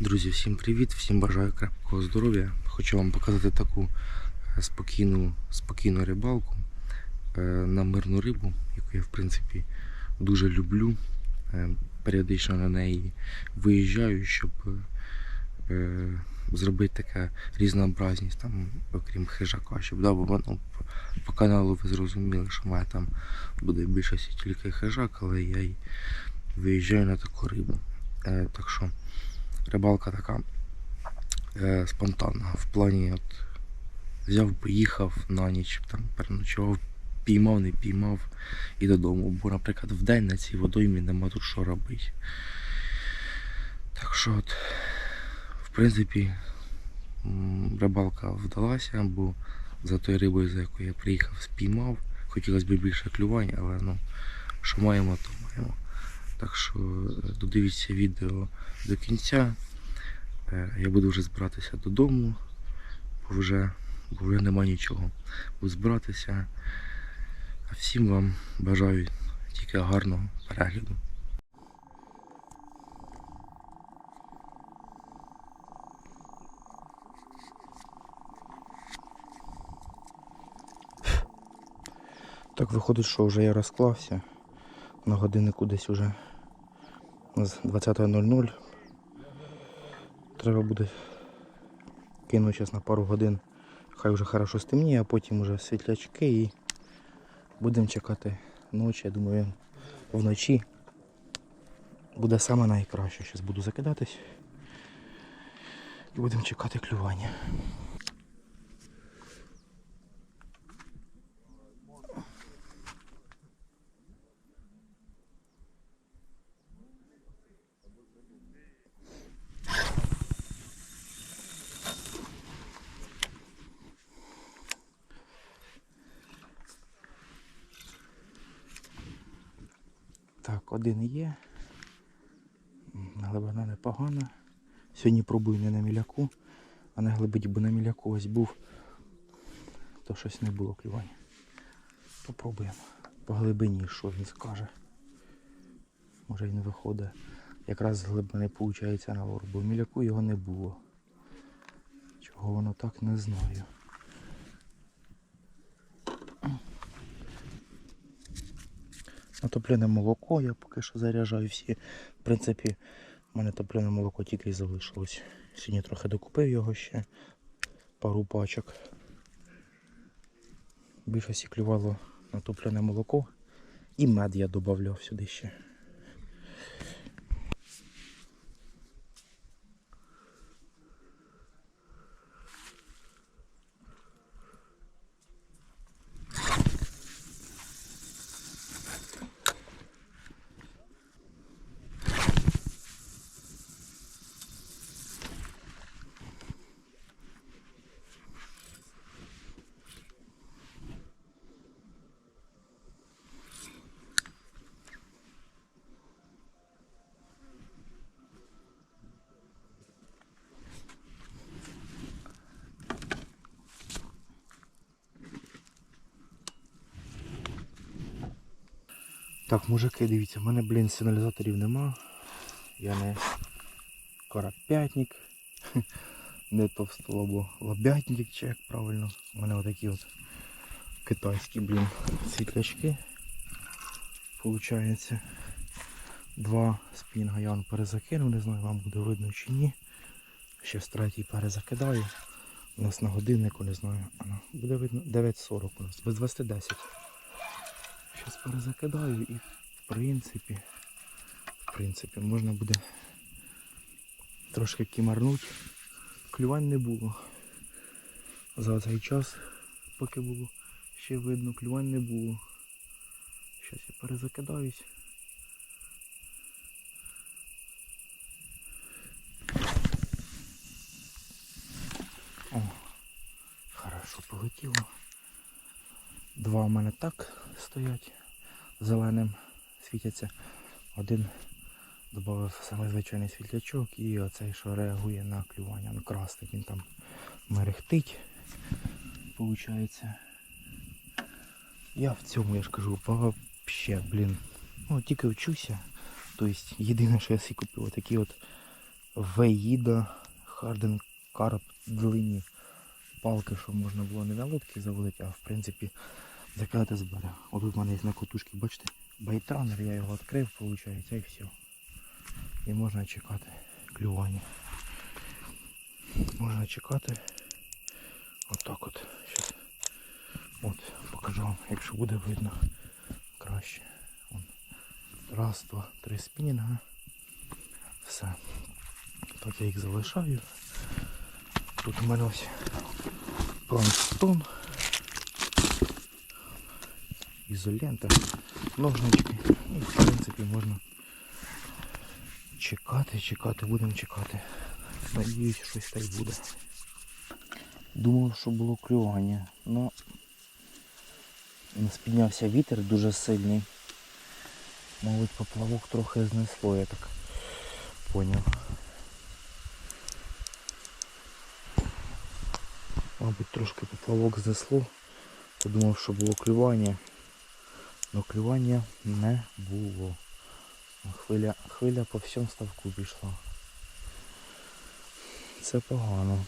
Друзі, всім привіт, всім бажаю крепкого здоров'я. Хочу вам показати таку е, спокійну, спокійну рибалку е, на мирну рибу, яку я в принципі дуже люблю. Е, Періодично на неї виїжджаю, щоб зробити таке різнообразність, там, окрім хижака, щоб да, бо ну, по, каналу ви зрозуміли, що мене там буде більшості тільки хижак, але я й виїжджаю на таку рибу. Так що рибалка така е, спонтанна. В плані от взяв, поїхав на ніч, там переночував, піймав, не піймав і додому. Бо, наприклад, в день на цій водоймі нема тут що робити. Так що от, в принципі, рибалка вдалася, бо за тою рибою, за якою я приїхав, спіймав. Хотілося б більше клювань, але ну, що маємо, то маємо. Так що е, додивіться відео до кінця. Е, Я буду вже збиратися додому, бо вже, бо вже нема нічого. Буду збиратися. А всім вам бажаю тільки гарного перегляду. Так виходить, що вже я розклався. На годиннику десь уже з 20.00. Треба буде кинути зараз на пару годин. Хай вже хорошо стемніє, а потім вже світлячки і будемо чекати ночі. Я думаю, вночі буде саме найкраще. Зараз буду закидатись і будемо чекати клювання. Так, один є. Глибина непогана. Сьогодні пробую не на міляку, а на глибині, бо на міляку ось був, то щось не було клювання. Попробуємо. По глибині, що він скаже. Може він виходить. Якраз з глибини виходить на ворог, бо в міляку його не було. Чого воно так не знаю. На топлене молоко я поки що заряджаю всі. В принципі, в мене топлене молоко тільки і залишилось. Сьогодні трохи докупив його ще. Пару пачок. Більше клювало на топлене молоко. І мед я додавав сюди ще. Так, мужики, дивіться, в мене, блін, сигналізаторів нема. Я не карапятник, не товстолобо лобятник, чи як правильно. У мене отакі от китайські, блін, світлячки. Получається. Два спінга я вам перезакинув, не знаю, вам буде видно чи ні. Ще з третій перезакидаю. У нас на годиннику, не знаю, буде видно 9.40 у нас, без 20.10. Зараз перезакидаю і в принципі, в принципі, можна буде трошки кімарнути. Клювань не було. За цей час, поки було ще видно, клювань не було. Зараз я перезакидаюсь. О, хорошо полетіло. Два в мене так стоять зеленим світяться. Один додав саме звичайний світлячок і оцей, що реагує на клювання. Ну, красний він там мерехтить. Получається. Я в цьому, я ж кажу, вообще, блін. Ну, тільки вчуся. Тобто єдине, що я собі купив, такі от Веїда Харден Карп длинні палки, щоб можна було не на лодки заводити, а в принципі закидати з берега. Отут в мене є на котушки, бачите, байтранер, я його відкрив, виходить, і все. І можна чекати клювання. Можна чекати. Отак от. Щас. От, покажу вам, якщо буде видно краще. Вон. Раз, два, три спінінга. Все. Так я їх залишаю. Тут у мене ось планктон. Ізолента, ножнички. І в принципі можна чекати, чекати, будемо чекати. Надіюсь, щось та й буде. Думав, що було клювання, але нас піднявся вітер дуже сильний. Мабуть, поплавок трохи знесло, я так поняв. Мабуть, трошки поплавок знесло. Подумав, що було клювання. але клювання не було. Хвиля, хвиля по всьому ставку пішла. Це погано.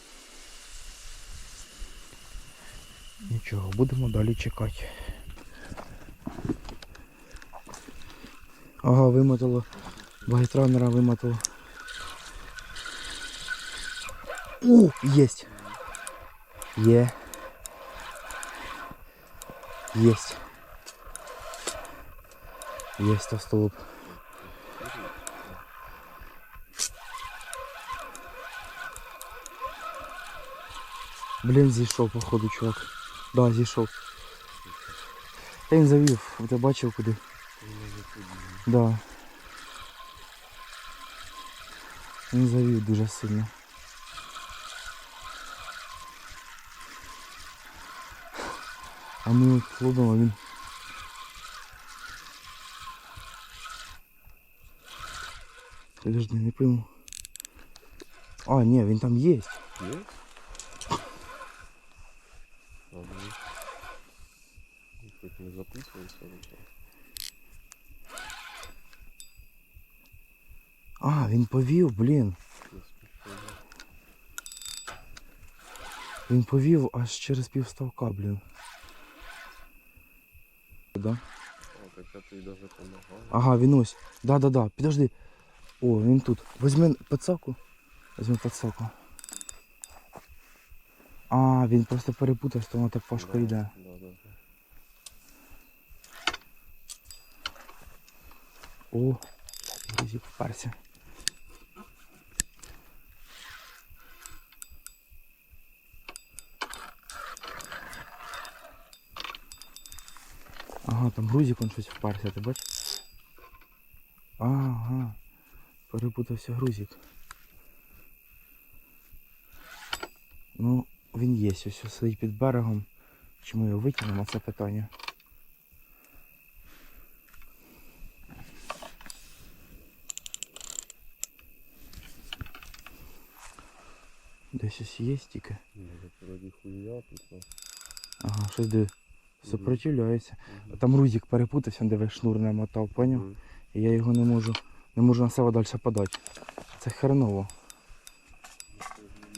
Нічого, будемо далі чекати. Ага, вимотало. Багітранера вимотало. У, єсть. Є. Єсть. Єсть товстолоб. Блін, зійшов, походу, чувак. Да, зійшов. Та він завів, ти бачив куди? Да. Він завів дуже сильно. А ми ловимо, а він. Подожди, не пойму. А, ні, він там є. Є? Хоч не так. А, він повів, блін. Він повів аж через півставка, блін. Да? О, так я тобі даже допомагав. Ага, він ось. Да-да-да, підожди. О, він тут. Возьми подсаку. Возьми подсаку. А, він просто перепутав, що воно так важко йде. Да, да, да. О, друзі, вперся. Ага, там грузик он щось вперся, ти бачиш? Ага. Перепутався грузик. Ну, він є, ось сидить під берегом. Чи ми його витягнемо, це питання. Десь ось є тільки. Ну. Ага, щось диви. Сопротивляється. А там грузик перепутався, де шнур не мотав, поняв? І я його не можу, не можу на себе далі подати. Це хреново.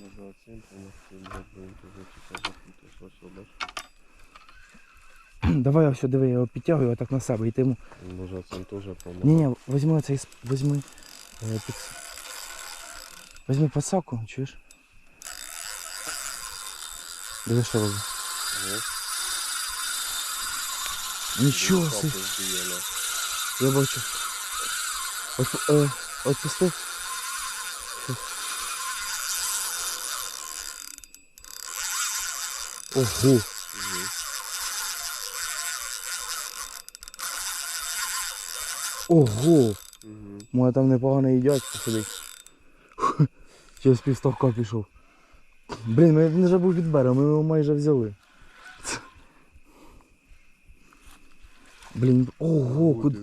Може, оцим помогти, блядь, бо він тебе типа запутався, ось, о, бачиш? Давай я все диви, я його підтягую отак на себе йому. Може, оцим теж помогти. Ні, ні, візьми цей, візьми. Е, під... Візьми подсаку, чуєш? Диви, що робить. Нічого собі. Я бачу. От, е, отпустив. Ого. Ого. Моя там непогано їдять сидить. Через півставка пішов. Блін, ми- він вже був від берега, ми його майже взяли. Блін, ого, куди.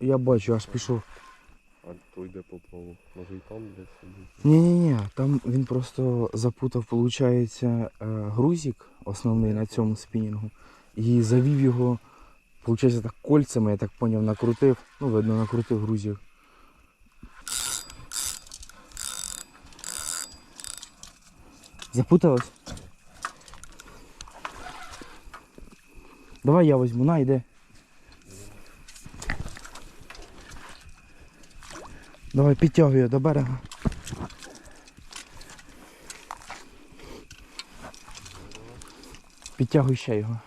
Я бачу, аж пішов. А той де поплавок? Може і там десь сидить? Ні-ні-ні, там він просто запутав, виходить, е, грузик основний на цьому спінінгу. І завів його, виходить, так кольцями, я так поняв, накрутив. Ну, видно, накрутив грузик. Запуталась? Давай я возьму, на, йди. Давай підтягуй до берега. Підтягуй ще його.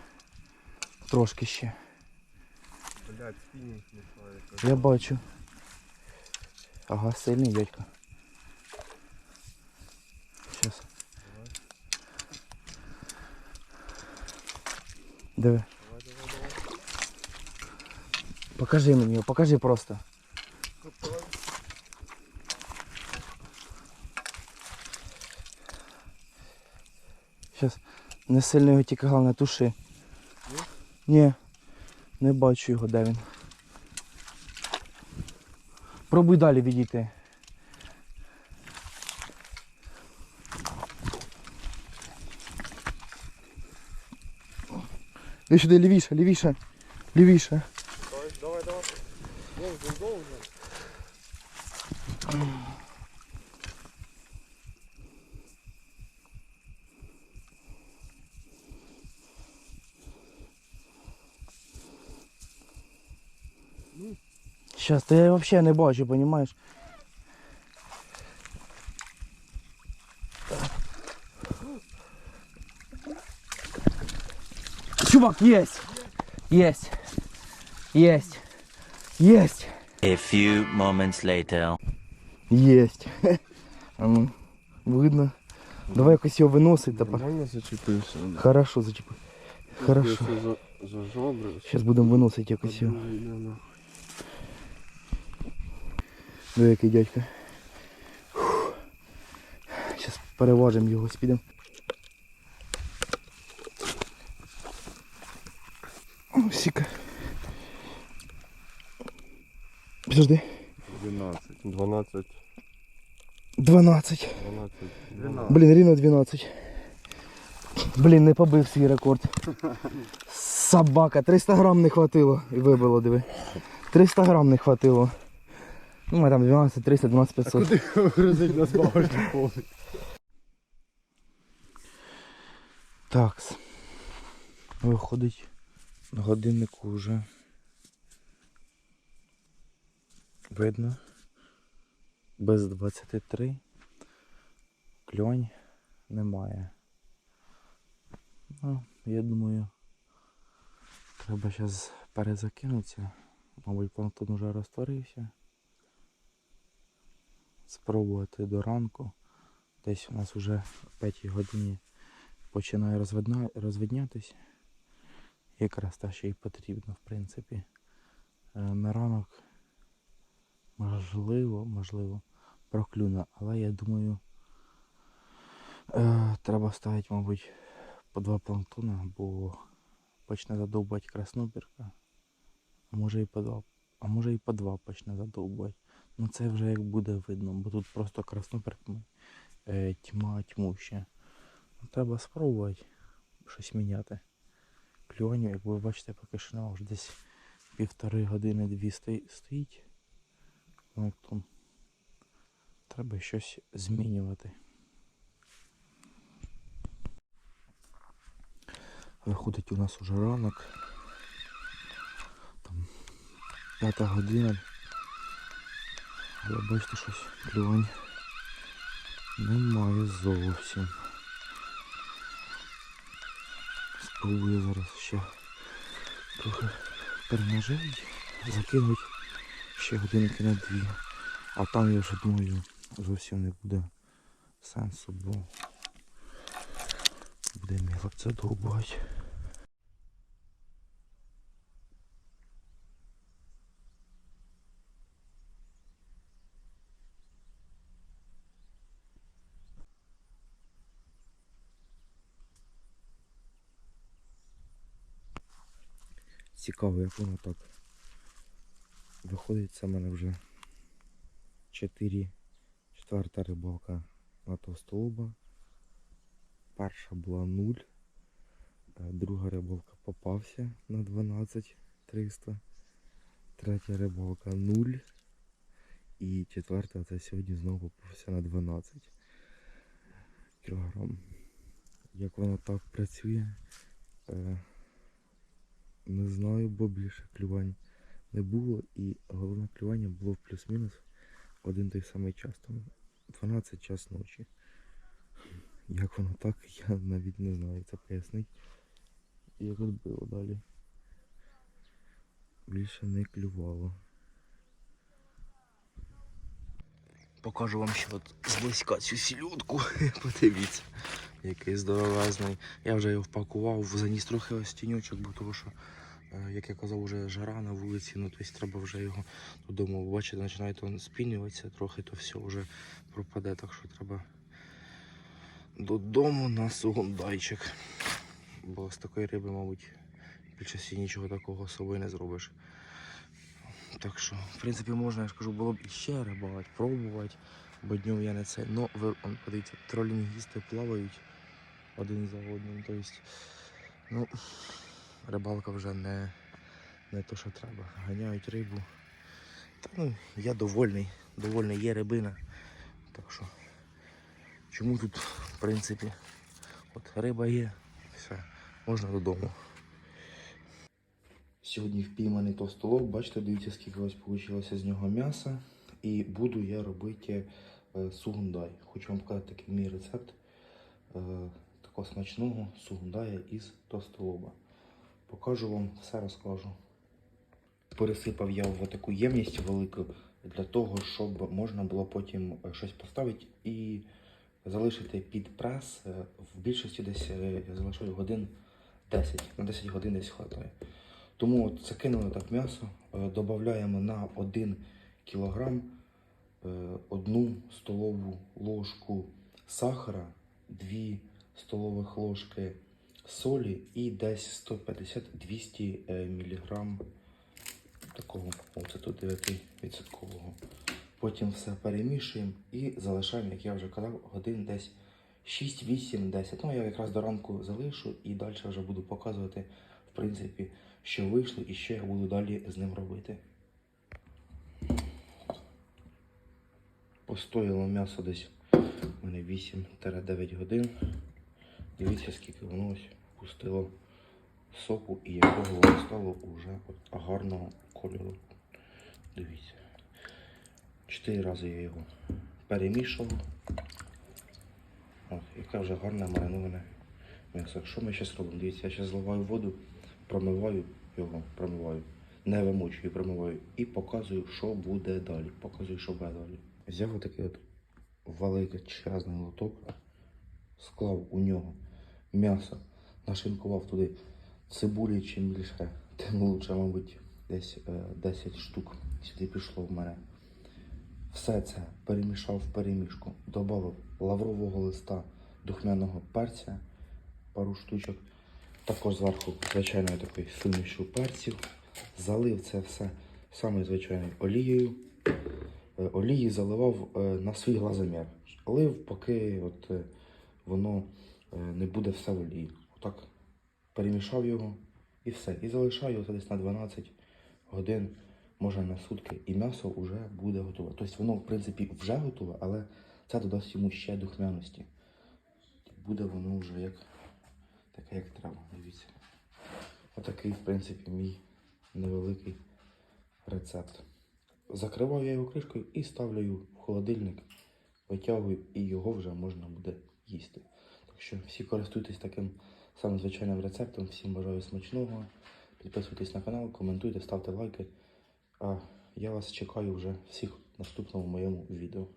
Трошки ще. Блядь, спінінг мішає. Я бачу. Ага, сильний дядько. Щас. Диви. Покажи мені його, покажи просто. Щас. Не сильно його тільки головне туши. Ні. Не бачу його, де він. Пробуй далі відійти. Іди сюди лівіше, лівіше, лівіше. Давай, давай, давай. Довго, довго. Щас, то я взагалі не бачу, розумієш? Чувак, єсть! Єсть! Єсть! Єсть! A few moments later. Єсть! А ну, видно. Давай якось його виносить. Нормально зачепився. Хорошо зачепив. Хорошо. За, за жобри. Зараз будемо виносити якось його. Диви, який дядька. Зараз переважимо його, спідемо. О, Сіка. Підожди. 12. 12. 12. 12. 12. Блін, рівно 12. Блін, не побив свій рекорд. Собака, 300 грам не хватило і вибило, диви. 300 грам не хватило. Ну, ми там 12, 300, 12, 500. Грузить нас багажник повний. Так. Виходить на годиннику вже. Видно. Без 23. Кльонь немає. Ну, я думаю, треба зараз перезакинутися. Мабуть, планктон вже розтворився. Спробувати до ранку. Десь у нас вже в 5 годині починає розвидна... розвиднятись. Якраз те, що і потрібно, в принципі. Е, На ранок можливо, можливо, проклюне, але я думаю, е, треба ставити, мабуть, по два планктона, бо почне задовбати краснопірка. А може і по два. А може і по два почне задовбати. Ну це вже як буде видно, бо тут просто краснопірками е, тьма тьмуща. Ну, Треба спробувати щось міняти. Клюванню, як ви бачите, поки що нема, вже десь півтори години дві стоїть. Планктон. Треба щось змінювати. Виходить у нас уже ранок. Там п'ята година. Але бачите щось клювань немає зовсім. Спробую зараз ще трохи перенажити, закинути ще годинки на дві. А там я вже думаю зовсім не буде сенсу, бо буде міло це довбати. Цікаво, як воно так. Виходить, це в мене вже 4, четверта рибалка на товстолоба. Перша була 0. е, Друга рибалка попався на 12 300. Третя рибалка 0. І четверта це сьогодні знову попався на 12 кілограм. Як воно так працює, е, не знаю, бо більше клювань не було. І головне клювання було в плюс-мінус один той самий час. Там 12 час ночі. Як воно так, я навіть не знаю це пояснить. Як було далі. Більше не клювало. Покажу вам ще от зблизька цю сільотку. Подивіться, який здоровезний. Я вже його впакував, заніс трохи ось тіньочок, бо того що, е, як я казав, вже жара на вулиці, ну тобто треба вже його додому. Бачите, починає то спінюватися трохи, то все вже пропаде, так що треба додому на сугундайчик. Бо з такої риби, мабуть, більшості нічого такого особи не зробиш. Так що, в принципі, можна, я ж кажу, було б іще рибалити, пробувати, бо днем я не це. Ну, подивіться, тролінгісти плавають один за одним. Тобто, ну, рибалка вже не, не то, що треба. Ганяють рибу. Та ну, я довольний, довольний, є рибина. Так що, чому тут, в принципі, от риба є, все, можна додому. Сьогодні впійманий товстолоб, бачите, дивіться, скільки ось вийшло з нього м'яса. І буду я робити е, сугундай. Хочу вам показати такий мій рецепт е, такого смачного сугундая із товстолоба. Покажу вам, все розкажу. Пересипав я в таку ємність велику для того, щоб можна було потім е, щось поставити і залишити під прес. Е, В більшості десь е, я залишаю годин 10. На 10 годин десь хватає. Тому от закинули так м'ясо, додаємо на 1 кг 1 столову ложку сахара, 2 столових ложки солі і десь 150-200 мг такого, оце тут 9%. Потім все перемішуємо і залишаємо, як я вже казав, годин десь 6, 8, 10. Ну, я якраз до ранку залишу і далі вже буду показувати, в принципі, що вийшло і що я буду далі з ним робити. Постояло м'ясо десь у мене 8-9 годин. Дивіться, скільки воно ось пустило соку і якого воно стало вже от гарного кольору. Дивіться. Чотири рази я його перемішував. От, яке вже гарне мариноване м'ясо. Що ми зараз робимо? Дивіться, я зараз зливаю воду, промиваю його, промиваю, не вимочую, промиваю і показую, що буде далі. Показую, що буде далі. Взяв отакий от величезний лоток, склав у нього м'ясо, нашинкував туди цибулі, чим більше, тим лучше, мабуть, десь е, 10 штук сюди пішло в мене. Все це перемішав в перемішку, додав лаврового листа духмяного перця, пару штучок. Також зверху, звичайно, такий сумішу перців. Залив це все саме звичайною олією. Е, Олії заливав е, на свій глазомір. Лив, поки от, е, воно е, не буде все в олії. Отак перемішав його і все. І залишаю його десь на 12 годин, може на сутки, і м'ясо вже буде готове. Тобто воно, в принципі, вже готове, але це додасть йому ще духмяності. Буде воно вже як таке, як треба. Дивіться. Отакий, в принципі, мій невеликий рецепт. Закриваю я його кришкою і ставлю в холодильник, витягую і його вже можна буде їсти. Так що всі користуйтесь таким самим звичайним рецептом. Всім бажаю смачного. Підписуйтесь на канал, коментуйте, ставте лайки. А я вас чекаю вже всіх в наступному моєму відео.